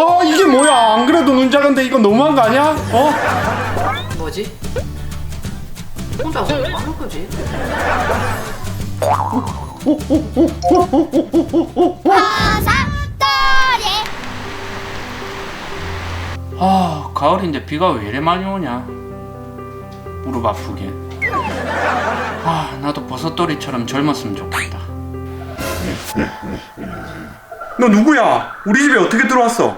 아 이게 뭐야 안 그래도 눈 작은데 이거 너무한 거 아니야? 어? 뭐지? 혼자서 뭐 하는 거지? 화사떨이 아 가을인데 비가 왜 이래 많이 오냐 무릎 아프게 아 나도 버섯돌이처럼 젊었으면 좋겠다 너 누구야? 우리 집에 어떻게 들어왔어?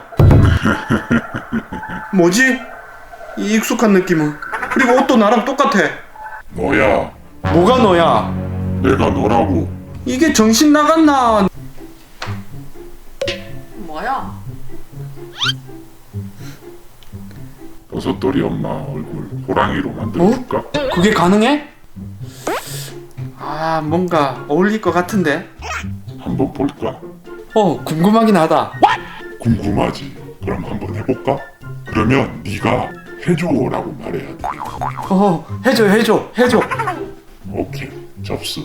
뭐지? 이 익숙한 느낌은 그리고 옷도 나랑 똑같아 너야 뭐가 너야? 내가 너라고 이게 정신 나갔나? 뭐야? 버섯돌이 엄마 얼굴 호랑이로 만들어줄까? 그게 가능해? 아 뭔가 어울릴 것 같은데 한번 볼까? 어 궁금하긴 하다 궁금하지? 그럼 한번 해볼까? 그러면 네가 해줘라고 말해야 돼 어 해줘 해줘 해줘 오케이 접수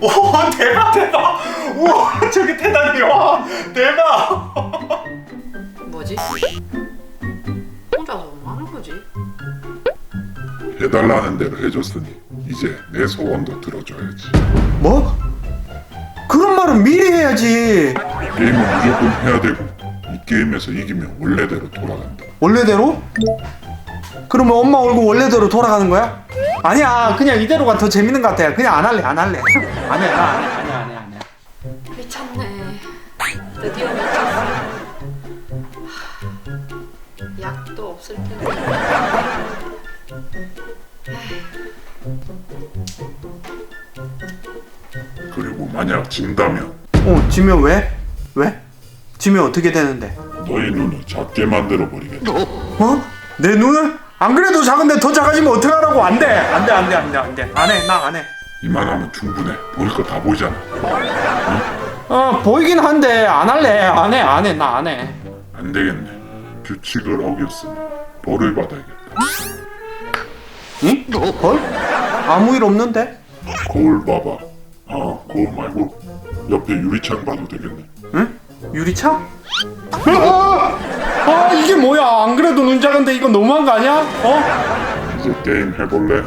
오 대박 대박 우와 저기 대단히 와 대박 뭐지? 혼자서 뭐 하는 거지? 해달라는 대로 해줬으니 이제 내 소원도 들어줘야지 뭐? 말은 미리 해야지 게임은 무조건 해야 되고 이 게임에서 이기면 원래대로 돌아간다 원래대로? 그러면 엄마 얼굴 원래대로 돌아가는 거야? 아니야 그냥 이대로가 더 재밌는 것 같아 그냥 안 할래 안 할래 안 해 나 안 해 안 해 안 해 안 해 미쳤네. 드디어 미쳤어. 하, 약도 없을 텐데. 만약 진다면 어 지면 왜? 왜? 지면 어떻게 되는데? 너의 눈을 작게 만들어 버리겠다 어? 내 눈을? 안 그래도 작은데 더 작아지면 어떡하라고 안 돼 안 돼 안 돼 안 돼 안 돼 안 해 나 안 해 이만하면 충분해 보일 거 다 보이잖아 어 보이긴 한데 안 할래 안 해 안 해 나 안 해 안 되겠네 규칙을 어겼으니 벌을 받아야겠다 응? 헐? 아무 일 없는데? 거울 봐봐 아 거울 말고 옆에 유리창 봐도 되겠네 응? 유리창? 아, 아 이게 뭐야 안 그래도 눈 작은데 이거 너무한 거 아니야? 어? 이제 게임 해볼래?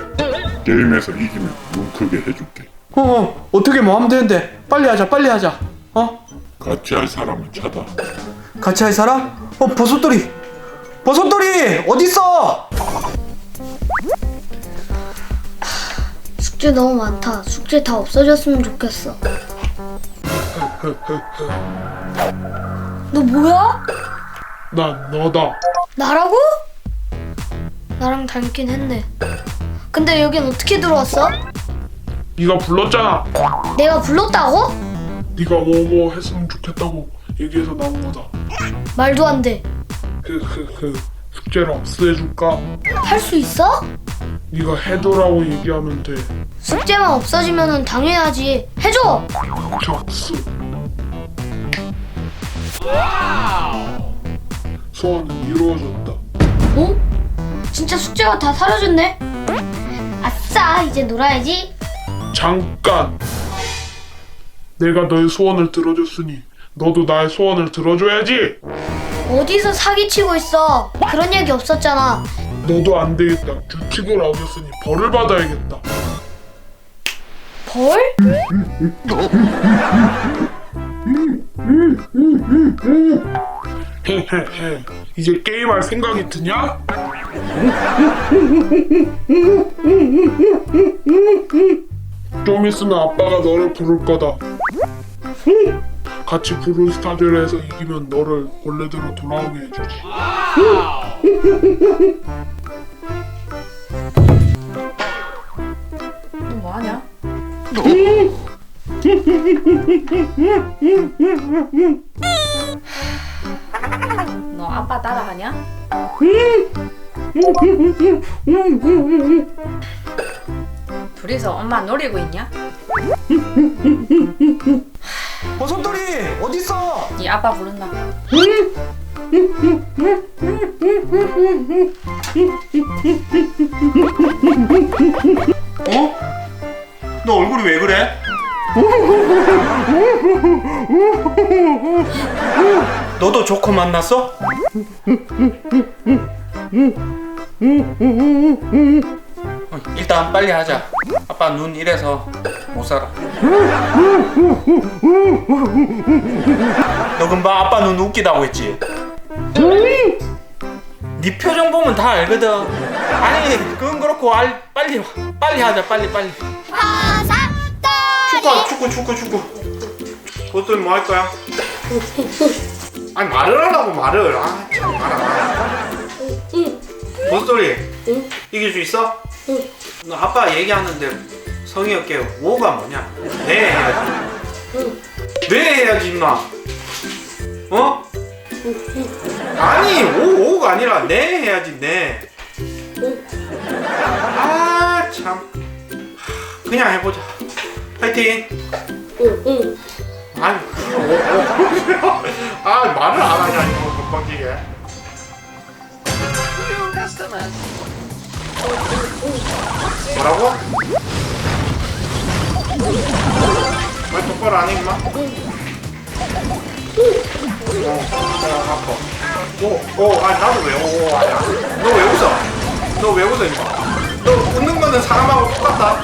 게임에서 이기면 눈 크게 해줄게 어, 어 어떻게 뭐 하면 되는데 빨리 하자 빨리 하자 어? 같이 할 사람을 찾아 같이 할 사람? 어 버섯돌이 버섯돌이 어딨어? 숙제 너무 많다 숙제 다 없어졌으면 좋겠어 너 뭐야? 난 너다. 나라고? 나랑 닮긴 했네 근데 여긴 어떻게 들어왔어? 네가 불렀잖아. 내가 불렀다고? 네가 뭐뭐 했으면 좋겠다고 얘기해서 나온 거다. 말도 안 돼 그 그 그 숙제를 없애줄까? 할 수 있어? 네가 해줘라고 얘기하면 돼. 숙제만 없어지면 당연하지 해줘 접수. 소원은 이루어졌다. 어? 진짜 숙제가 다 사라졌네 아싸 이제 놀아야지 잠깐. 내가 너의 소원을 들어줬으니 너도 나의 소원을 들어줘야지. 어디서 사기치고 있어 그런 얘기 없었잖아 너도 안 되겠다. 규칙을 어겼으니 벌을 받아야겠다. 벌? 헤헤헤. 이제 게임할 생각이 드냐? 좀 있으면 아빠가 너를 부를 거다. 같이 부를 스타들에서 이기면 너를 원래대로 돌아오게 해주지. 너 뭐하냐? 너 아빠 따라하냐? 둘이서 엄마 노리고 있냐? 버섯돌이 어딨어? 네 아빠 부른다. 어? 너 얼굴이 왜 그래? 너도 조커 만났어? 어, 일단 빨리 하자. 아빠 눈 이래서 못 살아. 너 금방 아빠 눈 웃기다고 했지? 네 표정 보면 다 알거든. 아니 그건 그렇고 알, 빨리 빨리 하자 빨리 빨리. 축구 축구 축구 축구. 그것도 뭐할 거야? 아니 말을 하라고 말을. 아 참 말아. 뭔소리? 이길 수 있어? 너 아빠 얘기하는데 성의 없게 오가 뭐냐? 네 해야지. 네 해야지 임마. 어? 아니 오 오가 아니라 네 해야지 네. 아 참. 하, 그냥 해보자. 파이팅. 아니 오, 오. 아 말을 안 하냐 이거 건방지게. 뭐라고? 말 똑바로 안 해, 임마? 어, 어, 아파. 오, 오, 아, 나도 왜, 오, 아니야. 너 왜 웃어? 너 왜 웃어, 임마? 너 웃는 거는 사람하고 똑같다.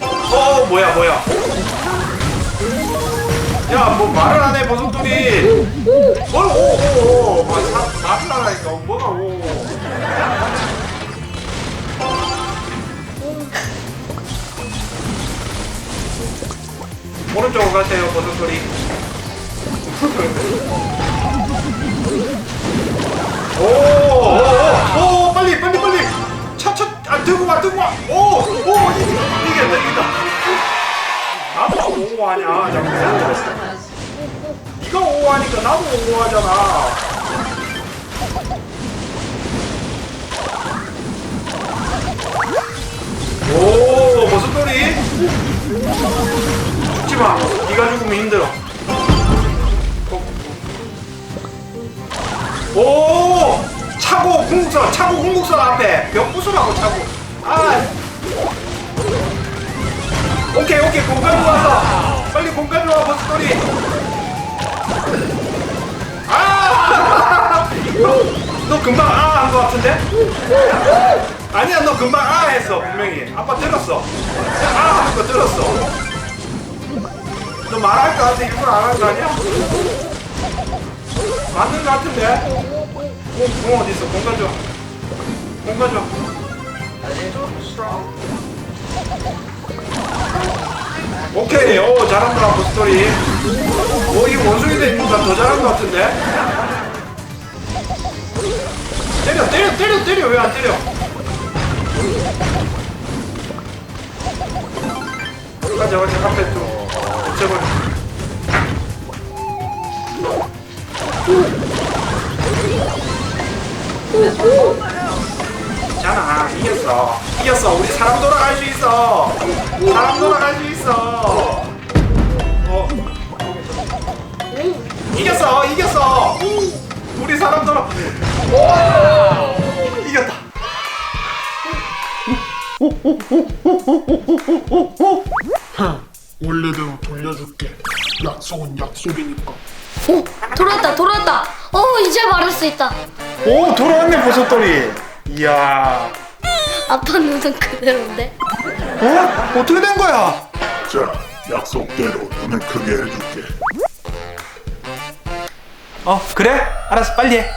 어, 뭐야, 뭐야. 야, 뭐 말을 안 해, 버섯돌이. 뭘, 오, 오, 오. 뭐, 사, 말을 하라니까. 뭐가, 오. 오른쪽으로 가세요, 버섯돌이. 오, 오, 오, 오, 빨리, 빨리, 빨리. 차, 차, 아, 들고 와, 들고 와. 오, 오, 이- 이겼다, 이겼다. 나도 오고 하냐, 자꾸. 네가 오고 하니까 나도 오고 하잖아. 오, 버섯돌이. 마. 네가 죽으면 힘들어. 오! 차고 궁극선, 차고 궁극선 앞에 벽 부수라고 차고. 아. 오케이 오케이 공간 좋았어. 빨리 공간 좋아 버스돌이. 아! 너, 너 금방 아한 거 같은데? 아니야 너 금방 아 했어 분명히. 아빠 들었어. 아한거 들었어. 너 말할 거 같아 일부러 안한거 아니야? 맞는 거 같은데? 공, 공 어디 있어? 공 가져. 공 가져. 오케이, 오 잘한다 보스토리. 오 이거 원숭이 되니까 더 잘한 거 같은데? 때려, 때려, 때려, 때려 왜 안 때려? 가자, 가자, 좀. 제발. 있잖아 이겼어 이겼어 우리 사람 돌아갈 수 있어. 사람 돌아갈 수 있어. 어. 이겼어 이겼어 우리 사람 돌아. 오! 이겼다 원래대로 돌려줄게. 약속은 약속이니까. 오 돌아왔다 돌아왔다. 어 이제 말할 수 있다. 오 돌아왔네 보석돌이 이야 아빠 눈은 그대로인데. 어? 어떻게 된 거야? 자, 약속대로 눈을 크게 해줄게. 어 그래? 알았어 빨리 해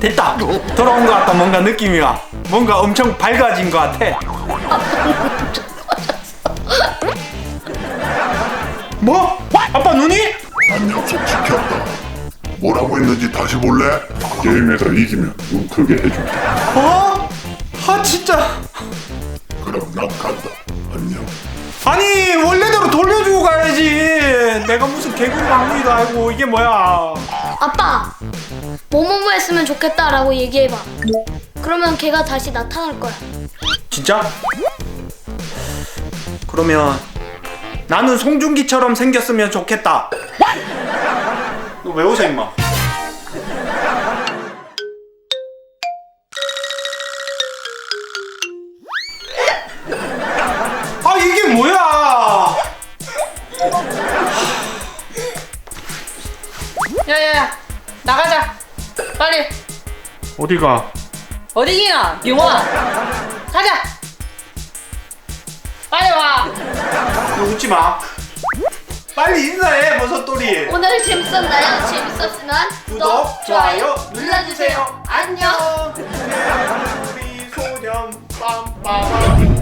됐다 돌아온 것 같다 뭔가 느낌이 와 뭔가 엄청 밝아진 것 같아 뭐? 아빠 눈이? 난 약속 지켰다. 뭐라고 했는지 다시 볼래? 게임에서 이기면 눈 크게 해줄게. 어? 아 진짜 그럼 난 간다. 안녕. 아니 원래대로 돌려주고 가야지 내가 무슨 개구리 막무이도 아니고 이게 뭐야 아빠 뭐뭐뭐 했으면 좋겠다라고 얘기해봐. 그러면 걔가 다시 나타날 거야. 진짜? 그러면 나는 송중기처럼 생겼으면 좋겠다. 너 왜 웃어 임마? 아 이게 뭐야? 야야야 나가자 빨리 어디가? 어디기나 용아 가자 빨리 와 웃지 마. 빨리 인사해 버섯돌이. 오늘 재밌었나요? 재밌었으면 구독, 좋아요 눌러주세요. 안녕. 우리 소년 빰빰.